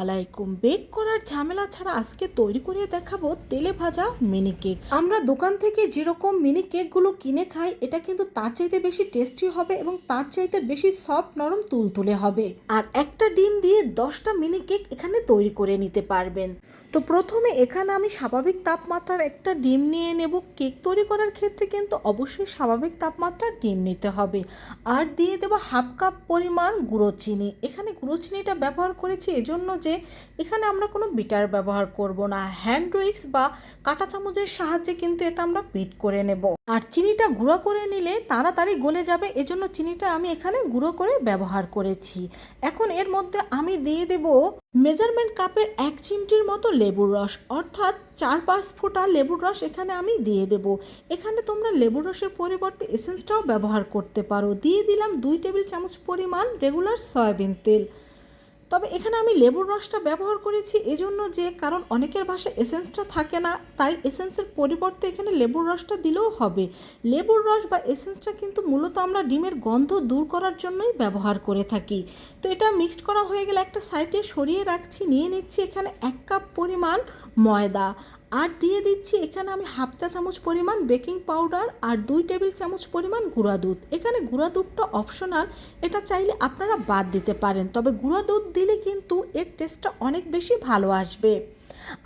আলাইকুম। বেক করার ঝামেলা ছাড়া আজকে তৈরি করে দেখাবো তেলে ভাজা মিনি কেক আমরা দোকান থেকে যেরকম মিনি কেকগুলো কিনে খাই, এটা কিন্তু তার চাইতে বেশি টেস্টি হবে এবং তার চাইতে বেশি সফট নরম তুলতুলে হবে। আর একটা ডিম দিয়ে দশটা মিনি কেক এখানে তৈরি করে নিতে পারবেন। তো প্রথমে এখানে আমি স্বাভাবিক তাপমাত্রার একটা ডিম নিয়ে নেব। কেক তৈরি করার ক্ষেত্রে কিন্তু অবশ্যই স্বাভাবিক তাপমাত্রার ডিম নিতে হবে। আর দিয়ে দেবো হাফ কাপ পরিমাণ গুঁড়ো চিনি। এখানে গুঁড়ো চিনিটা ব্যবহার করেছি এজন্য যে এখানে আমরা কোনো বিটার ব্যবহার করব না। হ্যান্ড উইক্স বা কাঁটা চামচের সাহায্যে কিন্তু এটা আমরা বিট করে নেব। আর চিনিটা গুঁড়ো করে নিলে তাড়াতাড়ি গলে যাবে, এজন্য চিনিটা আমি এখানে গুঁড়ো করে ব্যবহার করেছি। এখন এর মধ্যে আমি দিয়ে দেব মেজারমেন্ট কাপের এক চিমটির মতো লেবুর রস, অর্থাৎ চার পাঁচ ফোঁটা লেবুর রস এখানে আমি দিয়ে দেব। এখানে তোমরা লেবুর রসের পরিবর্তে এসেন্সটাও ব্যবহার করতে পারো। দিয়ে দিলাম দুই টেবিল চামচ পরিমাণ রেগুলার সয়াবিন তেল। তবে এখানে আমি লেবুর রসটা ব্যবহার করেছি এজন্য যে কারণ অনেকের বাসায় এসেন্সটা থাকে না, তাই এসেন্সের পরিবর্তে এখানে লেবুর রসটা দিলেও হবে। লেবুর রস বা এসেন্সটা কিন্তু মূলত আমরা ডিমের গন্ধ দূর করার জন্যই ব্যবহার করে থাকি। তো এটা মিক্সড করা হয়ে গেলে একটা সাইডে সরিয়ে রাখছি, নিয়ে নিচ্ছি এখানে এক কাপ পরিমাণ ময়দা। আর দিয়ে দিচ্ছি এখানে আমি হাফ চা চামচ পরিমাণ বেকিং পাউডার আর দুই টেবিল চামচ পরিমাণ গুঁড়া দুধ। এখানে গুঁড়া দুধটা অপশনাল, এটা চাইলে আপনারা বাদ দিতে পারেন, তবে গুঁড়া দুধ দিলে কিন্তু এর টেস্টটা অনেক বেশি ভালো আসবে।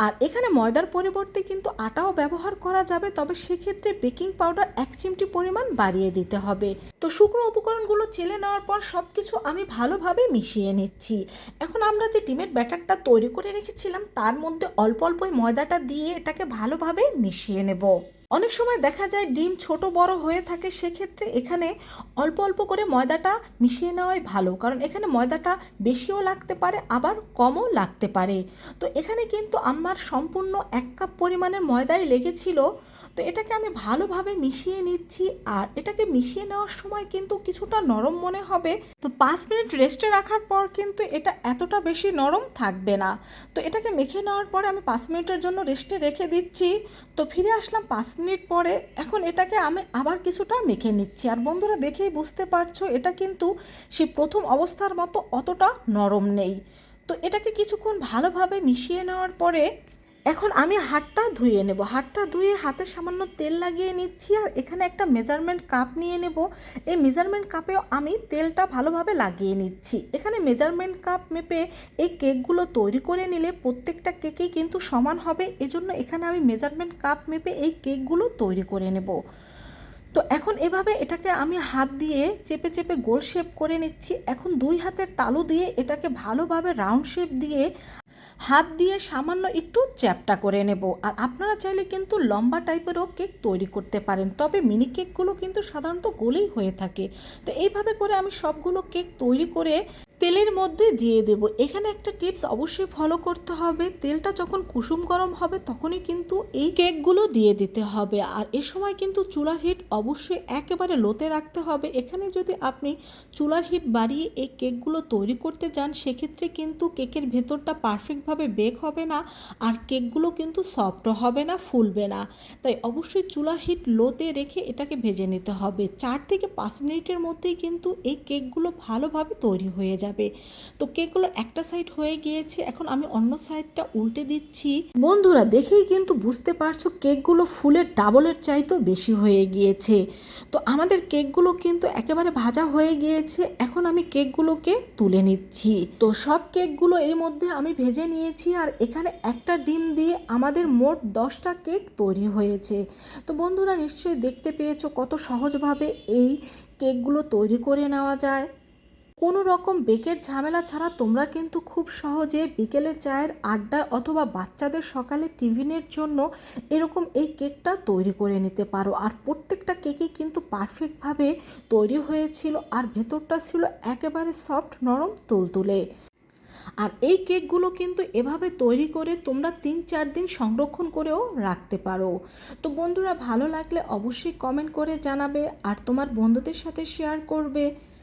আর এখানে ময়দার পরিবর্তে কিন্তু আটাও ব্যবহার করা যাবে, তবে সেক্ষেত্রে বেকিং পাউডার এক চিমটি পরিমাণ বাড়িয়ে দিতে হবে। তো শুকনো উপকরণগুলো চেলে নেওয়ার পর সব কিছু আমি ভালোভাবে মিশিয়ে নিচ্ছি। এখন আমরা যে ডিমের ব্যাটারটা তৈরি করে রেখেছিলাম, তার মধ্যে অল্প অল্পই ময়দাটা দিয়ে এটাকে ভালোভাবে মিশিয়ে নেব। অনেক সময় দেখা যায় ডিম ছোট বড় হয়ে থাকে, সেক্ষেত্রে এখানে অল্প অল্প করে ময়দাটা মিশিয়ে নেওয়াই ভালো। কারণ এখানে ময়দাটা বেশিও লাগতে পারে, আবার কমও লাগতে পারে। তো এখানে কিন্তু আমার সম্পূর্ণ এক কাপ পরিমাণের ময়দাই লেগেছিল। তো এটাকে আমি ভালোভাবে মিশিয়ে নিচ্ছি আর এটাকে মিশিয়ে নেওয়ার সময় কিন্তু কিছুটা নরম মনে হবে। তো পাঁচ মিনিট রেস্টে রাখার পর কিন্তু এটা এতটা বেশি নরম থাকবে না। তো এটাকে মেখে নেওয়ার পরে আমি পাঁচ মিনিটের জন্য রেস্টে রেখে দিচ্ছি। তো ফিরে আসলাম পাঁচ মিনিট পরে। এখন এটাকে আমি আবার কিছুটা মেখে নিচ্ছি। আর বন্ধুরা দেখেই বুঝতে পারছ, এটা কিন্তু সে প্রথম অবস্থার মতো অতটা নরম নেই। তো এটাকে কিছুক্ষণ ভালোভাবে মিশিয়ে নেওয়ার পরে এখন আমি হাতটা ধুয়ে নেব। হাতটা ধুয়ে হাতে সামান্য তেল লাগিয়ে নিচ্ছি আর এখানে একটা মেজারমেন্ট কাপ নিয়ে নেব। এই মেজারমেন্ট কাপেও আমি তেলটা ভালোভাবে লাগিয়ে নিচ্ছি। এখানে মেজারমেন্ট কাপ মেপে এই কেকগুলো তৈরি করে নিলে প্রত্যেকটা কেকেই কিন্তু সমান হবে। এজন্য এখানে আমি মেজারমেন্ট কাপ মেপে এই কেকগুলো তৈরি করে নেব। তো এখন এভাবে এটাকে আমি হাত দিয়ে চেপে চেপে গোল শেপ করে নিচ্ছি। এখন দুই হাতের তালু দিয়ে এটাকে ভালোভাবে রাউন্ড শেপ দিয়ে হাত দিয়ে সামান্য একটু চ্যাপটা করে নেব। আর আপনারা চাইলে কিন্তু লম্বা টাইপেরও কেক তৈরি করতে পারেন। তবে মিনি কেকগুলো কিন্তু সাধারণত গোলেই হয়ে থাকে। তো এইভাবে করে আমি সবগুলো কেক তৈরি করে তেলের মধ্যে দিয়ে দেব। এখানে একটা টিপস অবশ্যই ফলো করতে হবে। তেলটা যখন কুসুম গরম হবে, তখনই কিন্তু এই কেকগুলো দিয়ে দিতে হবে। আর এ সময় কিন্তু চুলার হিট অবশ্যই একেবারে লোতে রাখতে হবে। এখানে যদি আপনি চুলার হিট বাড়িয়ে এই কেকগুলো তৈরি করতে যান, সেক্ষেত্রে কিন্তু কেকের ভেতরটা পারফেক্টভাবে বেক হবে না। আর কেকগুলো কিন্তু সফট হবে না, ফুলবে না। তাই অবশ্যই চুলার হিট লোতে রেখে এটাকে ভেজে নিতে হবে। চার থেকে পাঁচ মিনিটের মধ্যেই কিন্তু এই কেকগুলো ভালোভাবে তৈরি হয়ে যাবে যাবে। তো কেকগুলোর একটা সাইড হয়ে গিয়েছে, এখন আমি অন্য সাইডটা উল্টে দিচ্ছি। বন্ধুরা, দেখেই কিন্তু বুঝতে পারছ কেকগুলো ফুলের ডাবলের চাইতেও বেশি হয়ে গিয়েছে। তো আমাদের কেকগুলো কিন্তু একেবারে ভাজা হয়ে গিয়েছে, এখন আমি কেকগুলোকে তুলে নিচ্ছি। তো সব কেকগুলো এর মধ্যে আমি ভেজে নিয়েছি আর এখানে একটা ডিম দিয়ে আমাদের মোট দশটা কেক তৈরি হয়েছে। তো বন্ধুরা, নিশ্চয়ই দেখতে পেয়েছ কত সহজভাবে এই কেকগুলো তৈরি করে নেওয়া যায়। কোনো রকম বেকের ঝামেলা ছাড়া তোমরা কিন্তু খুব সহজে বিকেলে চায়ের আড্ডা অথবা বাচ্চাদের সকালে টিফিনের জন্য এরকম এই কেকটা তৈরি করে নিতে পারো। আর প্রত্যেকটা কেকই কিন্তু পারফেক্টভাবে তৈরি হয়েছিল আর ভেতরটা ছিল একেবারে সফট, নরম, তুলতুলে। আর এই কেকগুলো কিন্তু এভাবে তৈরি করে তোমরা তিন চার দিন সংরক্ষণ করেও রাখতে পারো। তো বন্ধুরা, ভালো লাগলে অবশ্যই কমেন্ট করে জানাবে আর তোমার বন্ধুদের সাথে শেয়ার করবে।